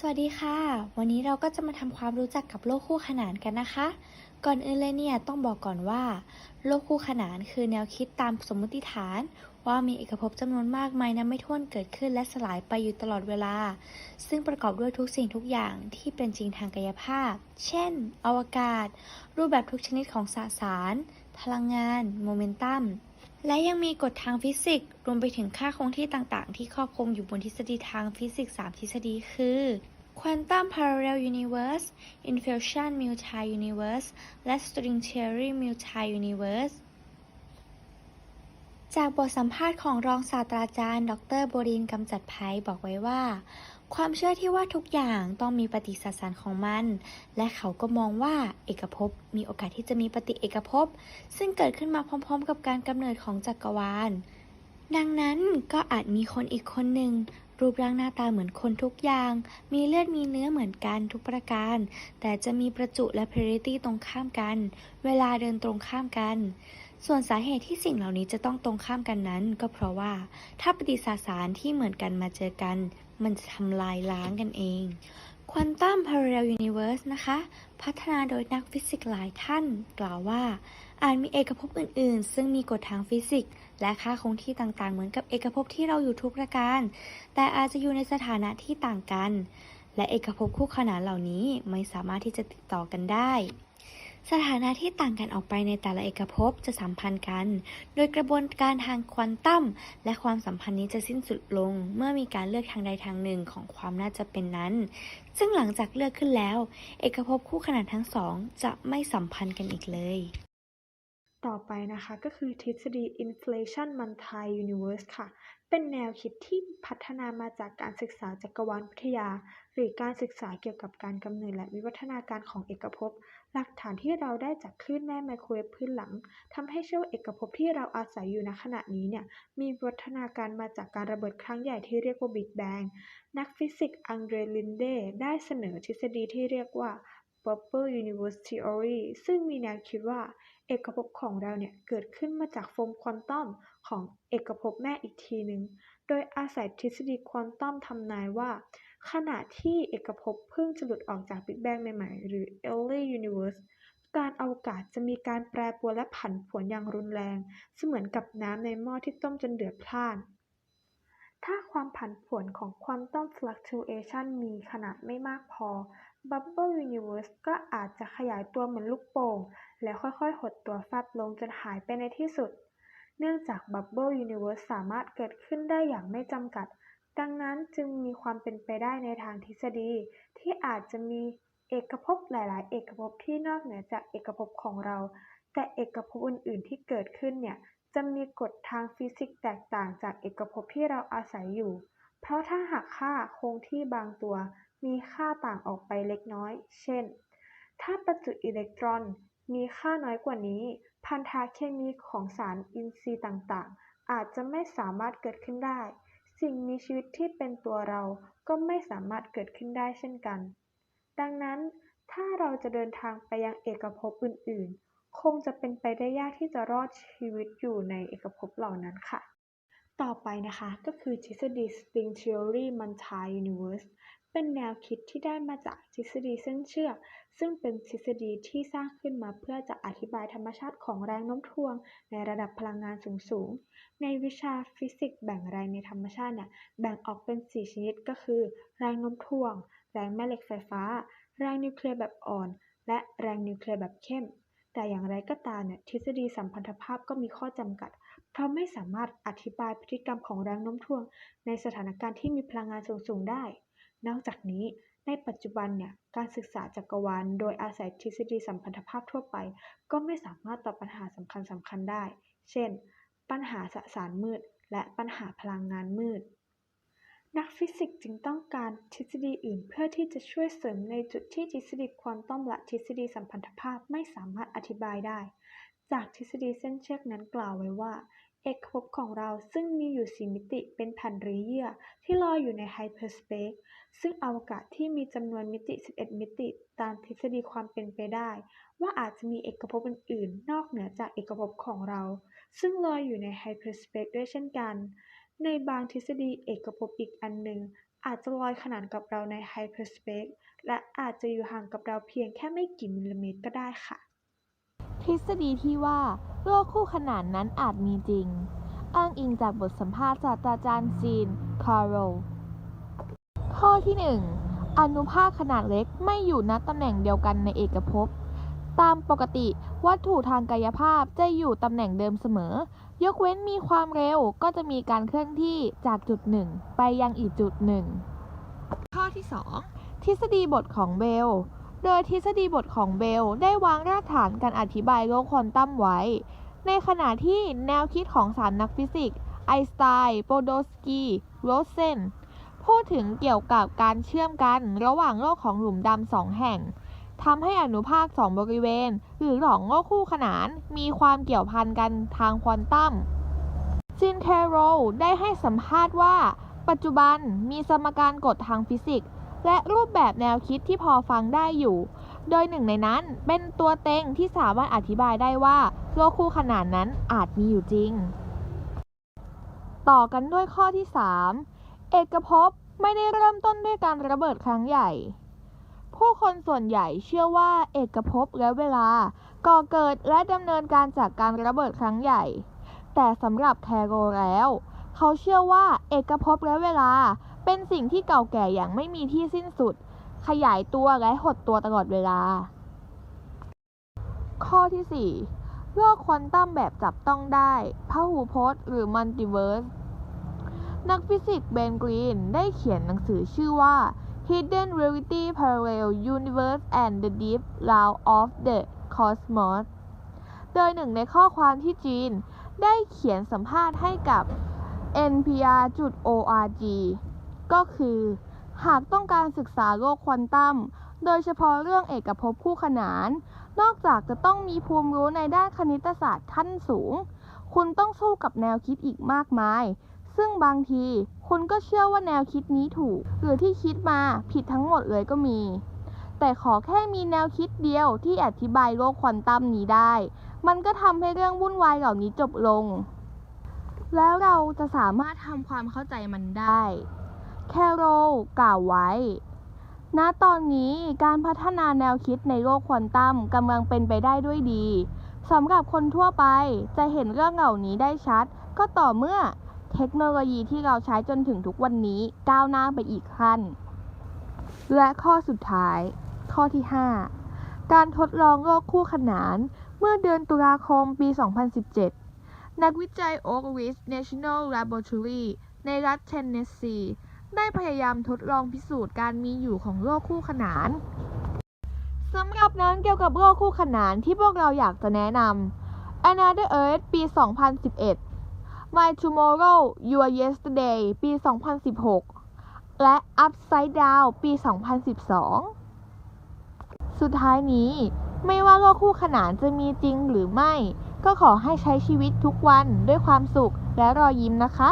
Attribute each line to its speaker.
Speaker 1: สวัสดีค่ะ วันนี้เราก็จะมาทำความรู้จักกับโลกคู่ขนานกันนะคะ ก่อนอื่นเลยเนี่ยต้องบอกก่อนว่า โลกคู่ขนานคือแนวคิดตามสมมติฐาน ว่ามีเอกภพจำนวนมากมายนับไม่ถ้วนเกิดขึ้นและสลายไปอยู่ตลอดเวลา ซึ่งประกอบด้วยทุกสิ่งทุกอย่างที่เป็นจริงทางกายภาพ เช่น อวกาศ รูปแบบทุกชนิดของสสาร พลังงาน โมเมนตัม และยังมีกฎทางฟิสิกส์ รวมไปถึงค่าคงที่ต่างๆ ที่ครอบคลุมอยู่บนทฤษฎีทางฟิสิกส์ 3 ทฤษฎีคือ Quantum Parallel Universe Inflation Multi-Universe และ String Theory Multi-Universe จากบทสัมภาษณ์ของรองศาสตราจารย์ ดรโบรินกำจัดภัยบอกไว้ว่า ความเชื่อที่ว่าทุกอย่างต้องมีปฏิสัมพันธ์ของมัน และเขาก็มองว่าเอกภพมีโอกาสที่จะมีปฏิเอกภพ ซึ่งเกิดขึ้นมาพร้อม ๆ กับการกำเนิดของจักรวาล ดังนั้นก็อาจมีคนอีกคนหนึ่งรูปร่างหน้าตาเหมือนคนทุกอย่าง มีเลือดมีเนื้อเหมือนกันทุกประการ แต่จะมีประจุและ purity ตรงข้ามกัน เวลาเดินตรงข้ามกัน ส่วนสาเหตุที่สิ่งเหล่านี้จะต้องตรงข้ามกันนั้น ก็เพราะว่าถ้าปฏิสสารที่เหมือนกันมาเจอกัน มันจะทำลายล้างกันเอง Quantum Parallel Universe นะคะ พัฒนาโดยนักฟิสิกส์หลายท่าน กล่าวว่า อาจมีเอกภพอื่น ๆ ซึ่งมีกฎทางฟิสิกส์ และค่าคงที่ต่าง ๆ เหมือนกับเอกภพที่เราอยู่ทุกประการ แต่อาจจะอยู่ในสถานะที่ต่างกัน และเอกภพคู่ขนานเหล่านี้ไม่สามารถที่จะติดต่อกันได้ สถานะที่ต่างกันออกไปในแต่ละเอกภพจะสัมพันธ์กัน โดยกระบวนการทางควอนตัมและความสัมพันธ์นี้จะสิ้นสุดลง เมื่อมีการเลือกทางใดทางหนึ่งของความน่าจะเป็นนั้น ซึ่งหลังจากเลือกขึ้นแล้ว เอกภพคู่ขนานทั้งสองจะไม่สัมพันธ์กันอีกเลย
Speaker 2: ต่อไปนะคะก็คือทฤษฎี Inflation Multi-Universe ค่ะ เป็นแนวคิดที่พัฒนามาจากการศึกษาจักรวาลวิทยา หรือการศึกษาเกี่ยวกับการกำเนิดและวิวัฒนาการของเอกภพ หลักฐานที่เราได้จากคลื่นแม่ไมโครเวฟพื้นหลังทำให้เชื่อว่าเอกภพที่เราอาศัยอยู่ณขณะนี้เนี่ยมีวัฒนาการมาจากการระเบิดครั้งใหญ่ที่เรียกว่า Big Bang นักฟิสิกส์อังเดรลินเดได้เสนอทฤษฎีที่เรียกว่า Bubble Universe Theory ซึ่งมีแนวคิดว่าเอกภพของเราเนี่ยเกิดขึ้นมาจากโฟมควอนตัมของเอกภพแม่อีกทีหนึ่ง โดยอาศัยทฤษฎีควอนตัมทำนายว่า ขณะที่เอกภพเพิ่งจะหลุดออกจากบิ๊กแบงใหม่ๆ หรือ Early Universe การอวกาศจะมีการแปรปรวนและผันผวนอย่างรุนแรง เสมือนกับน้ำในหม้อที่ต้มจนเดือดพล่าน ถ้าความผันผวนของ Quantum Fluctuation มีขนาดไม่มากพอ Bubble Universe ก็อาจจะขยายตัวเหมือนลูกโป่ง แล้วค่อยๆ หดตัวแฟบลงจนหายไปในที่สุด เนื่องจาก Bubble Universe สามารถเกิดขึ้นได้อย่างไม่จำกัด ดังนั้นจึงมีความเป็นไปได้ในทางทฤษฎีที่อาจจะมีเอกภพหลาย ๆ เอกภพที่นอกเหนือจากเอกภพของเรา แต่เอกภพอื่น ๆ ที่เกิดขึ้นเนี่ยจะมีกฎทางฟิสิกส์แตกต่างจากเอกภพที่เราอาศัยอยู่ เพราะถ้าหากค่าคงที่บางตัว มีค่าต่างออกไปเล็กน้อย เช่น ถ้าประจุอิเล็กตรอนมีค่าน้อยกว่านี้ พันธะเคมีของสารอินทรีย์ต่าง ๆ อาจจะไม่สามารถเกิดขึ้นได้ สิ่งมีชีวิตที่เป็นตัวเราก็ไม่สามารถเกิดขึ้นได้เช่นกัน ดังนั้นถ้าเราจะเดินทางไปยังเอกภพอื่น ๆ คงจะเป็นไปได้ยากที่จะรอดชีวิตอยู่ในเอกภพเหล่านั้นค่ะ ต่อไปนะคะก็คือทฤษฎี String Theory Multi-Universe เป็นแนวคิดที่ได้มาจากทฤษฎีเส้นเชือก ซึ่งเป็นทฤษฎีที่สร้างขึ้นมาเพื่อจะอธิบายธรรมชาติของแรงโน้มถ่วงในระดับพลังงานสูงๆ ในวิชาฟิสิกส์แบ่งแรงในธรรมชาติเนี่ยแบ่งออกเป็น 4 ชนิดก็คือ แรงโน้มถ่วง แรงแม่เหล็กไฟฟ้า แรงนิวเคลียร์แบบอ่อน และแรงนิวเคลียร์แบบเข้ม แต่อย่างไรก็ตามเนี่ยทฤษฎีสัมพันธภาพก็มีข้อจำกัดเพราะไม่สามารถอธิบายพฤติกรรมของแรงโน้มถ่วง ในสถานการณ์ที่มีพลังงานสูงๆได้ นอกจากนี้ในปัจจุบันเนี่ยการศึกษาจักรวาลโดยอาศัยทฤษฎีสัมพันธภาพทั่วไป ก็ไม่สามารถตอบปัญหาสำคัญสำคัญได้ เช่น ปัญหาสสารมืด และปัญหาพลังงานมืด นักฟิสิกส์จึงต้องการทฤษฎีอื่น เพื่อที่จะช่วยเสริมในจุดที่ทฤษฎีควอนตัมและทฤษฎีสัมพันธภาพไม่สามารถอธิบายได้ จากทฤษฎีเส้นเชือกนั้นกล่าวไว้ว่า เอกภพของเราซึ่งมีอยู่สี่มิติเป็นแผ่นหรือเยื่อที่ลอยอยู่ในไฮเปอร์สเปซซึ่งอวกาศที่มีจำนวนมิติ 11 มิติ ตามทฤษฎีความเป็นไปได้ ว่าอาจจะมีเอกภพอื่นๆ นอกเหนือจากเอกภพของเรา ซึ่งลอยอยู่ในไฮเปอร์สเปซด้วยเช่นกัน ในบางทฤษฎีเอกภพอีกอันหนึ่งอาจจะลอยขนานกับเราในไฮเปอร์สเปซและอาจจะอยู่ห่างกับเราเพียงแค่ไม่กี่มิลลิเมตรก็ได้ค่ะ
Speaker 3: ฤษฎีที่ว่าโลกคู่ขนานนั้นอาจมีจริง อ้างอิงจากบทสัมภาษณ์ศาสตราจารย์จีน คาร์โรข้อที่ 1 อนุภาคขนาดเล็กไม่อยู่ณตำแหน่งเดียวกันในเอกภพ ตามปกติวัตถุทางกายภาพจะอยู่ตำแหน่งเดิมเสมอ ยกเว้นมีความเร็วก็จะมีการเคลื่อนที่จากจุดหนึ่งไปยังอีกจุดหนึ่ง ข้อที่ 2 ทฤษฎีบทของเบล โดยทฤษฎีบทของเบลได้วางรากฐานการอธิบายโลกควอนตัมไว้ ในขณะที่แนวคิดของสามนักฟิสิกส์ไอน์สไตน์โปโดสกี โรเซน พูดถึงเกี่ยวกับการเชื่อมกันระหว่างโลกของหลุมดำสองแห่งทำให้อนุภาคสองบริเวณ หรือสองโลกคู่ขนานมีความเกี่ยวพันกันทางควอนตัมจินเทโรได้ให้สัมภาษณ์ว่า ปัจจุบันมีสมการกฎทางฟิสิกส์ และรูปแบบแนวคิดที่พอฟังได้อยู่ โดยหนึ่งในนั้นเป็นตัวเต็งที่สามารถอธิบายได้ว่าโลกคู่ขนานนั้นอาจมีอยู่จริง ต่อกันด้วยข้อที่ 3 เอกภพไม่ได้เริ่มต้นด้วยการระเบิดครั้งใหญ่ ผู้คนส่วนใหญ่เชื่อว่าเอกภพและเวลาก่อเกิดและดำเนินการจากการระเบิดครั้งใหญ่ แต่สำหรับแคโรแล้ว เขาเชื่อว่าเอกภพและเวลา เป็นสิ่งที่เก่าแก่อย่างไม่มีที่สิ้นสุด ขยายตัวและหดตัวตลอดเวลา ข้อที่ 4 โลกควอนตัมแบบจับต้องได้พหูพจน์ หรือมัลติเวิร์ส นักฟิสิกส์เบนกรีนได้เขียนหนังสือชื่อว่า Hidden Reality Parallel Universe and the Deep Law of the Cosmos โดยหนึ่งในข้อความที่จีนได้เขียนสัมภาษณ์ให้กับ npr.org ก็คือ หากต้องการศึกษาโลกควอนตัม โดยเฉพาะเรื่องเอกภพคู่ขนาน นอกจากจะต้องมีภูมิรู้ในด้านคณิตศาสตร์ขั้นสูง คุณต้องสู้กับแนวคิดอีกมากมาย ซึ่งบางทีคุณก็เชื่อว่าแนวคิดนี้ถูก หรือที่คิดมาผิดทั้งหมดเลยก็มี แต่ขอแค่มีแนวคิดเดียวที่อธิบายโลกควอนตัมนี้ได้ มันก็ทำให้เรื่องวุ่นวายเหล่านี้จบลงแล้วเราจะสามารถทำความเข้าใจมันได้ แคโรลกล่าวไว้ ณ ตอนนี้การพัฒนาแนวคิดในโลกควอนตัมกำลังเป็นไปได้ด้วยดี สำหรับคนทั่วไปจะเห็นเรื่องเหล่านี้ได้ชัด ก็ต่อเมื่อเทคโนโลยีที่เราใช้จนถึงทุกวันนี้ก้าวหน้าไปอีกขั้น และข้อสุดท้าย ข้อที่ 5 การทดลองโลกคู่ขนาน เมื่อเดือนตุลาคมปี 2017 นักวิจัย Oak Ridge National Laboratory ในรัฐเทนเนสซี ได้พยายามทดลองพิสูจน์การมีอยู่ของโลกคู่ขนานสำหรับนั้นเกี่ยวกับโลกคู่ขนานที่พวกเราอยากจะแนะนำ Another Earth ปี 2011 My Tomorrow Your Yesterday ปี 2016 และ Upside Down ปี 2012 สุดท้ายนี้ไม่ว่าโลกคู่ขนานจะมีจริงหรือไม่ ก็ขอให้ใช้ชีวิตทุกวันด้วยความสุขและรอยยิ้มนะคะ